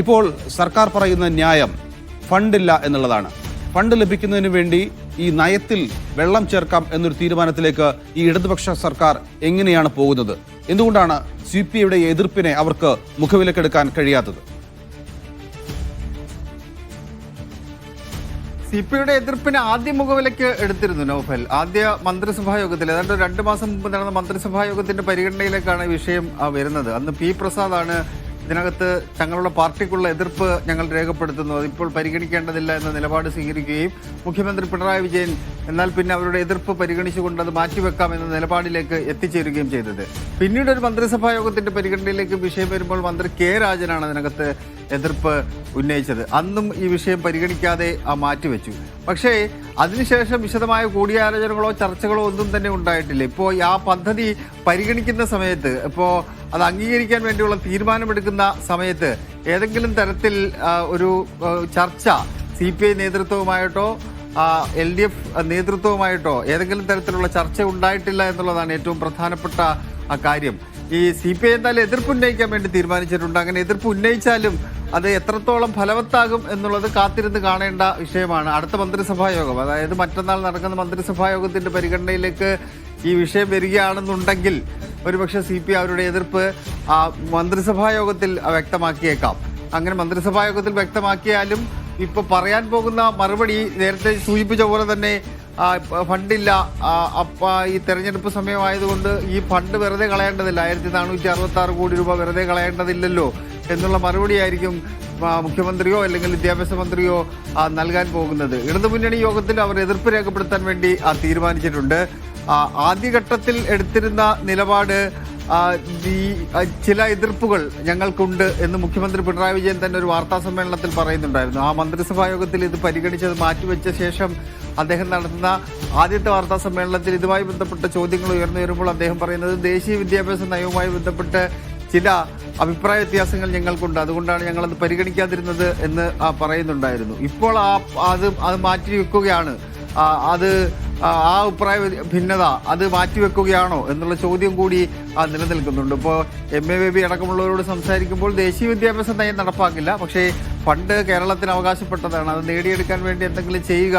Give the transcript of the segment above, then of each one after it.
ഇപ്പോൾ സർക്കാർ പറയുന്ന ന്യായം ഫണ്ടില്ല എന്നുള്ളതാണ്. ഫണ്ട് ലഭിക്കുന്നതിന് വേണ്ടി ഈ നയത്തിൽ വെള്ളം ചേർക്കാം എന്നൊരു തീരുമാനത്തിലേക്ക് ഈ ഇടതുപക്ഷ സർക്കാർ എങ്ങനെയാണ് പോകുന്നത്? എന്തുകൊണ്ടാണ് സി പി ഐയുടെ എതിർപ്പിനെ അവർക്ക് മുഖവിലക്കെടുക്കാൻ കഴിയാത്തത്? സി പി ഐയുടെ എതിർപ്പിന് ആദ്യ മുഖവിലക്ക് എടുത്തിരുന്നു നോഫൽ ആദ്യ മന്ത്രിസഭാ യോഗത്തിൽ ഏതാണ്ട് രണ്ട് മാസം മുമ്പ് നടന്ന മന്ത്രിസഭാ യോഗത്തിന്റെ പരിഗണനയിലേക്കാണ് വിഷയം വരുന്നത്. അന്ന് പി പ്രസാദാണ് ഇതിനകത്ത് തങ്ങളുടെ പാർട്ടിക്കുള്ള എതിർപ്പ് ഞങ്ങൾ രേഖപ്പെടുത്തുന്നു. അതിപ്പോൾ പരിഗണിക്കേണ്ടതില്ല എന്ന നിലപാട് സ്വീകരിക്കുകയും മുഖ്യമന്ത്രി പിണറായി വിജയൻ എന്നാൽ പിന്നെ അവരുടെ എതിർപ്പ് പരിഗണിച്ചുകൊണ്ട് അത് മാറ്റിവെക്കാം എന്ന നിലപാടിലേക്ക് എത്തിച്ചേരുകയും ചെയ്തത്. പിന്നീട് ഒരു മന്ത്രിസഭാ യോഗത്തിന്റെ പരിഗണനയിലേക്ക് വിഷയം വരുമ്പോൾ മന്ത്രി കെ രാജനാണ് അതിനകത്ത് എതിർപ്പ് ഉന്നയിച്ചത്. അന്നും ഈ വിഷയം പരിഗണിക്കാതെ മാറ്റിവെച്ചു. പക്ഷേ അതിനുശേഷം വിശദമായ കൂടിയാലോചനകളോ ചർച്ചകളോ ഒന്നും തന്നെ ഉണ്ടായിട്ടില്ല. ഇപ്പോൾ ആ പദ്ധതി പരിഗണിക്കുന്ന സമയത്ത് ഇപ്പോൾ അത് അംഗീകരിക്കാൻ വേണ്ടിയുള്ള തീരുമാനമെടുക്കുന്ന സമയത്ത് ഏതെങ്കിലും തരത്തിൽ ഒരു ചർച്ച സി പി ഐ നേതൃത്വവുമായിട്ടോ എൽ ഡി എഫ് നേതൃത്വവുമായിട്ടോ ഏതെങ്കിലും തരത്തിലുള്ള ചർച്ച ഉണ്ടായിട്ടില്ല എന്നുള്ളതാണ് ഏറ്റവും പ്രധാനപ്പെട്ട കാര്യം. ഈ സി പി ഐ എന്തായാലും എതിർപ്പ് ഉന്നയിക്കാൻ വേണ്ടി തീരുമാനിച്ചിട്ടുണ്ട്. അങ്ങനെ എതിർപ്പ് ഉന്നയിച്ചാലും അത് എത്രത്തോളം ഫലവത്താകും എന്നുള്ളത് കാത്തിരുന്ന് കാണേണ്ട വിഷയമാണ്. അടുത്ത മന്ത്രിസഭാ യോഗം അതായത് മറ്റന്നാൾ നടക്കുന്ന മന്ത്രിസഭാ യോഗത്തിന്റെ പരിഗണനയിലേക്ക് ഈ വിഷയം വരികയാണെന്നുണ്ടെങ്കിൽ ഒരുപക്ഷെ സി പി അവരുടെ എതിർപ്പ് മന്ത്രിസഭാ യോഗത്തിൽ വ്യക്തമാക്കിയേക്കാം. അങ്ങനെ മന്ത്രിസഭാ യോഗത്തിൽ വ്യക്തമാക്കിയാലും ഇപ്പൊ പറയാൻ പോകുന്ന മറുപടി നേരത്തെ സൂചിപ്പിച്ച പോലെ തന്നെ ഫണ്ടില്ല. അപ്പ ഈ തെരഞ്ഞെടുപ്പ് സമയമായതുകൊണ്ട് ഈ ഫണ്ട് വെറുതെ കളയേണ്ടതില്ല. ആയിരത്തി നാനൂറ്റി അറുപത്തി ആറ് കോടി രൂപ വെറുതെ കളയേണ്ടതില്ലല്ലോ എന്നുള്ള മറുപടിയായിരിക്കും മുഖ്യമന്ത്രിയോ അല്ലെങ്കിൽ വിദ്യാഭ്യാസ മന്ത്രിയോ നൽകാൻ പോകുന്നത്. ഇടതുമുന്നണി യോഗത്തിൽ അവർ എതിർപ്പ് രേഖപ്പെടുത്താൻ വേണ്ടി തീരുമാനിച്ചിട്ടുണ്ട്. ആദ്യഘട്ടത്തിൽ എടുത്തിരുന്ന നിലപാട് ഈ ചില എതിർപ്പുകൾ ഞങ്ങൾക്കുണ്ട് എന്ന് മുഖ്യമന്ത്രി പിണറായി വിജയൻ തന്നെ ഒരു വാർത്താ സമ്മേളനത്തിൽ പറയുന്നുണ്ടായിരുന്നു. ആ മന്ത്രിസഭാ യോഗത്തിൽ ഇത് പരിഗണിച്ചത് മാറ്റിവെച്ച ശേഷം അദ്ദേഹം നടത്തുന്ന ആദ്യത്തെ വാർത്താ സമ്മേളനത്തിൽ ഇതുമായി ബന്ധപ്പെട്ട ചോദ്യങ്ങൾ ഉയർന്നു വരുമ്പോൾ അദ്ദേഹം പറയുന്നത് ദേശീയ വിദ്യാഭ്യാസ നയവുമായി ബന്ധപ്പെട്ട് ചില അഭിപ്രായ വ്യത്യാസങ്ങൾ ഞങ്ങൾക്കുണ്ട്. അതുകൊണ്ടാണ് ഞങ്ങൾ അത് പരിഗണിക്കാതിരുന്നത് എന്ന് പറയുന്നുണ്ടായിരുന്നു. ഇപ്പോൾ ആ അത് അത് മാറ്റി വെക്കുകയാണ്. അത് ആ അഭിപ്രായ ഭിന്നത അത് മാറ്റിവെക്കുകയാണോ എന്നുള്ള ചോദ്യം കൂടി നിലനിൽക്കുന്നുണ്ട്. ഇപ്പോൾ എം എ ബേബി അടക്കമുള്ളവരോട് സംസാരിക്കുമ്പോൾ ദേശീയ വിദ്യാഭ്യാസ നയം നടപ്പാക്കില്ല. പക്ഷേ ഫണ്ട് കേരളത്തിന് അവകാശപ്പെട്ടതാണ്. അത് നേടിയെടുക്കാൻ വേണ്ടി എന്തെങ്കിലും ചെയ്യുക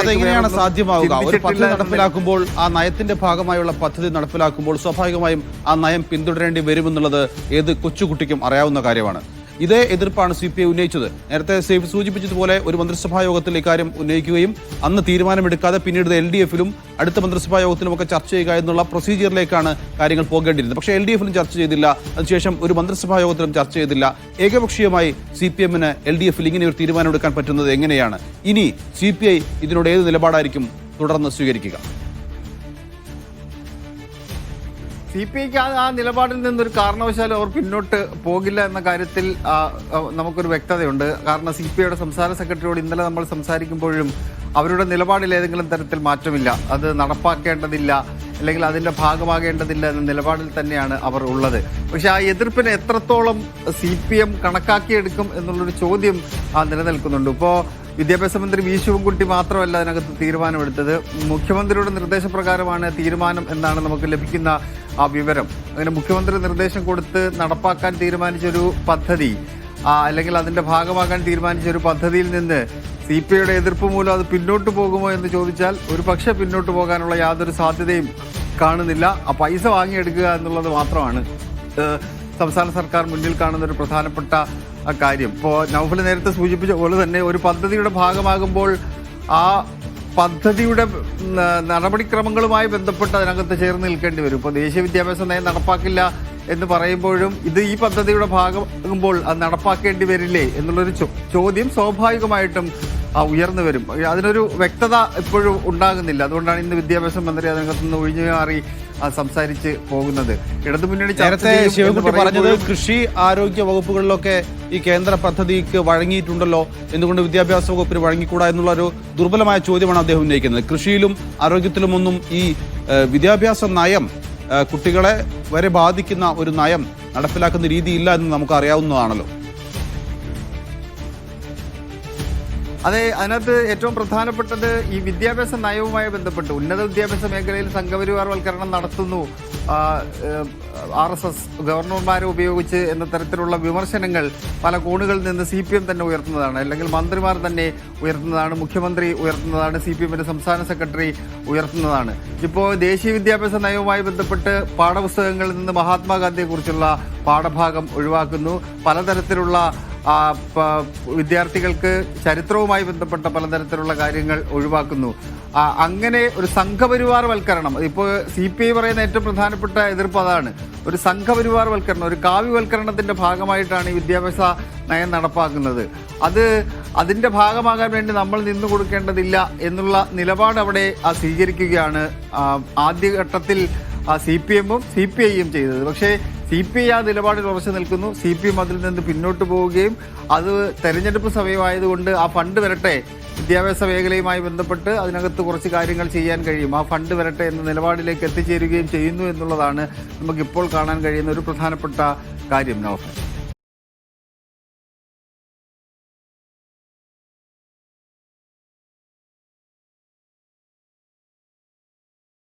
അതെങ്ങനെയാണ് സാധ്യമാവുക? ഒരു പദ്ധതി നടപ്പിലാക്കുമ്പോൾ ആ നയത്തിന്റെ ഭാഗമായുള്ള പദ്ധതി നടപ്പിലാക്കുമ്പോൾ സ്വാഭാവികമായും ആ നയം പിന്തുടരേണ്ടി വരുമെന്നുള്ളത് ഏത് കൊച്ചുകുട്ടിക്കും അറിയാവുന്ന കാര്യമാണ്. ഇതേ എതിർപ്പാണ് സി പി ഐ ഉന്നയിച്ചത്. നേരത്തെ സേഫ് സൂചിപ്പിച്ചതുപോലെ ഒരു മന്ത്രിസഭാ യോഗത്തിൽ ഇക്കാര്യം ഉന്നയിക്കുകയും അന്ന് തീരുമാനമെടുക്കാതെ പിന്നീട് എൽ ഡി എഫിലും അടുത്ത മന്ത്രിസഭാ യോഗത്തിലും ഒക്കെ ചർച്ച ചെയ്യുക എന്നുള്ള പ്രൊസീജിയറിലേക്കാണ് കാര്യങ്ങൾ പോകേണ്ടിയിരുന്നത്. പക്ഷേ എൽ ഡി എഫിലും ചർച്ച ചെയ്തില്ല. അതിനുശേഷം ഒരു മന്ത്രിസഭാ യോഗത്തിലും ചർച്ച ചെയ്തില്ല. ഏകപക്ഷീയമായി സി പി എമ്മിന് എൽ ഡി എഫിൽ ഇങ്ങനെ ഒരു തീരുമാനമെടുക്കാൻ പറ്റുന്നത് എങ്ങനെയാണ്? ഇനി സി പി ഐ ഇതിനോട് ഏത് നിലപാടായിരിക്കും? തുടർന്ന് സ്വീകരിക്കുക. സി പി ഐക്ക് ആ നിലപാടിൽ നിന്നൊരു കാരണവശാലും അവർ പിന്നോട്ട് പോകില്ല എന്ന കാര്യത്തിൽ നമുക്കൊരു വ്യക്തതയുണ്ട്. കാരണം സി പി ഐയുടെ സംസ്ഥാന സെക്രട്ടറിയോട് ഇന്നലെ നമ്മൾ സംസാരിക്കുമ്പോഴും അവരുടെ നിലപാടിൽ ഏതെങ്കിലും തരത്തിൽ മാറ്റമില്ല. അത് നടപ്പാക്കേണ്ടതില്ല അല്ലെങ്കിൽ അതിന്റെ ഭാഗമാകേണ്ടതില്ല എന്ന നിലപാടിൽ തന്നെയാണ് അവർ ഉള്ളത്. പക്ഷേ ആ എതിർപ്പിനെ എത്രത്തോളം സി പി എം കണക്കാക്കിയെടുക്കും എന്നുള്ളൊരു ചോദ്യം നിലനിൽക്കുന്നുണ്ട്. ഇപ്പോൾ വിദ്യാഭ്യാസ മന്ത്രി വി. ശിവൻകുട്ടി മാത്രമല്ല അതിനകത്ത് തീരുമാനമെടുത്തത്. മുഖ്യമന്ത്രിയുടെ നിർദ്ദേശപ്രകാരമാണ് തീരുമാനം എന്നാണ് നമുക്ക് ലഭിക്കുന്ന ആ വിവരം. അങ്ങനെ മുഖ്യമന്ത്രി നിർദ്ദേശം കൊടുത്ത് നടപ്പാക്കാൻ തീരുമാനിച്ചൊരു പദ്ധതി. അല്ലെങ്കിൽ അതിന്റെ ഭാഗമാക്കാൻ തീരുമാനിച്ച ഒരു പദ്ധതിയിൽ നിന്ന് സി പി ഐയുടെ എതിർപ്പ് മൂലം അത് പിന്നോട്ട് പോകുമോ എന്ന് ചോദിച്ചാൽ ഒരു പക്ഷേ പിന്നോട്ട് പോകാനുള്ള യാതൊരു സാധ്യതയും കാണുന്നില്ല. ആ പൈസ വാങ്ങിയെടുക്കുക എന്നുള്ളത് മാത്രമാണ്. സംസ്ഥാന സർക്കാർ മുന്നിൽ കാണുന്ന ഒരു പ്രധാനപ്പെട്ട കാര്യം. ഇപ്പോൾ നൗഫൽ നേരത്തെ സൂചിപ്പിച്ച പോലെ തന്നെ ഒരു പദ്ധതിയുടെ ഭാഗമാകുമ്പോൾ ആ പദ്ധതിയുടെ നടപടിക്രമങ്ങളുമായി ബന്ധപ്പെട്ട് അതിനകത്ത് ചേർന്ന് നിൽക്കേണ്ടി വരും. ഇപ്പോൾ ദേശീയ വിദ്യാഭ്യാസ നയം നടപ്പാക്കില്ല എന്ന് പറയുമ്പോഴും ഇത് ഈ പദ്ധതിയുടെ ഭാഗമാകുമ്പോൾ അത് നടപ്പാക്കേണ്ടി വരില്ലേ എന്നുള്ളൊരു ചോദ്യം സ്വാഭാവികമായിട്ടും ഉയർന്നു വരും. അതിനൊരു വ്യക്തത ഇപ്പോഴും ഉണ്ടാകുന്നില്ല. അതുകൊണ്ടാണ് ഇന്ന് വിദ്യാഭ്യാസ മന്ത്രി അതിനകത്ത് നിന്ന് ഒഴിഞ്ഞു മാറി സംസാരിച്ച് പോകുന്നത്. ഇടതുമുന്നണി നേരത്തെ ശിവകുട്ടി പറഞ്ഞത് കൃഷി ആരോഗ്യ വകുപ്പുകളിലൊക്കെ ഈ കേന്ദ്ര പദ്ധതിക്ക് വഴങ്ങിയിട്ടുണ്ടല്ലോ എന്തുകൊണ്ട് വിദ്യാഭ്യാസ വകുപ്പിന് വഴങ്ങിക്കൂടാ എന്നുള്ള ഒരു ദുർബലമായ ചോദ്യമാണ് അദ്ദേഹം ഉന്നയിക്കുന്നത്. കൃഷിയിലും ആരോഗ്യത്തിലുമൊന്നും ഈ വിദ്യാഭ്യാസ നയം കുട്ടികളെ വരെ ബാധിക്കുന്ന ഒരു നയം നടപ്പിലാക്കുന്ന രീതിയില്ല എന്ന് നമുക്ക് അറിയാവുന്നതാണല്ലോ. അതെ അതിനകത്ത് ഏറ്റവും പ്രധാനപ്പെട്ടത് ഈ വിദ്യാഭ്യാസ നയവുമായി ബന്ധപ്പെട്ട് ഉന്നത വിദ്യാഭ്യാസ മേഖലയിൽ സംഘപരിവാർവൽക്കരണം നടത്തുന്നു. ആർ എസ് എസ് ഗവർണർമാരെ ഉപയോഗിച്ച് എന്ന തരത്തിലുള്ള വിമർശനങ്ങൾ പല കോണുകളിൽ നിന്ന് സി പി എം തന്നെ ഉയർത്തുന്നതാണ്. അല്ലെങ്കിൽ മന്ത്രിമാർ തന്നെ ഉയർത്തുന്നതാണ് മുഖ്യമന്ത്രി ഉയർത്തുന്നതാണ് സി പി എമ്മിന്റെ സംസ്ഥാന സെക്രട്ടറി ഉയർത്തുന്നതാണ്. ഇപ്പോൾ ദേശീയ വിദ്യാഭ്യാസ നയവുമായി ബന്ധപ്പെട്ട് പാഠപുസ്തകങ്ങളിൽ നിന്ന് മഹാത്മാഗാന്ധിയെക്കുറിച്ചുള്ള പാഠഭാഗം ഒഴിവാക്കുന്നു. പലതരത്തിലുള്ള വിദ്യാർത്ഥികൾക്ക് ചരിത്രവുമായി ബന്ധപ്പെട്ട പലതരത്തിലുള്ള കാര്യങ്ങൾ ഒഴിവാക്കുന്നു. അങ്ങനെ ഒരു സംഘപരിവാർവൽക്കരണം ഇപ്പോൾ സി പി ഐ പറയുന്ന ഏറ്റവും പ്രധാനപ്പെട്ട എതിർപ്പ് അതാണ്. ഒരു സംഘപരിവാർവൽക്കരണം ഒരു കാവ്യവൽക്കരണത്തിന്റെ ഭാഗമായിട്ടാണ് ഈ വിദ്യാഭ്യാസ നയം നടപ്പാക്കുന്നത്. അത് അതിന്റെ ഭാഗമാകാൻ വേണ്ടി നമ്മൾ നിന്നു കൊടുക്കേണ്ടതില്ല എന്നുള്ള നിലപാട് അവിടെ സ്വീകരിക്കുകയാണ് ആദ്യഘട്ടത്തിൽ സി പി എമ്മും സി പി ഐയും ചെയ്തത്. പക്ഷേ സി പി ഐ ആ നിലപാടിൽ ഉറച്ചു നിൽക്കുന്നു. സി പി എം അതിൽ നിന്ന് പിന്നോട്ട് പോവുകയും അത് തെരഞ്ഞെടുപ്പ് സമയമായതുകൊണ്ട് ആ ഫണ്ട് വരട്ടെ വിദ്യാഭ്യാസ മേഖലയുമായി ബന്ധപ്പെട്ട് അതിനകത്ത് കുറച്ച് കാര്യങ്ങൾ ചെയ്യാൻ കഴിയും. ആ ഫണ്ട് വരട്ടെ എന്ന നിലപാടിലേക്ക് എത്തിച്ചേരുകയും ചെയ്യുന്നു എന്നുള്ളതാണ് നമുക്കിപ്പോൾ കാണാൻ കഴിയുന്ന ഒരു പ്രധാനപ്പെട്ട കാര്യം നൗഫൽ.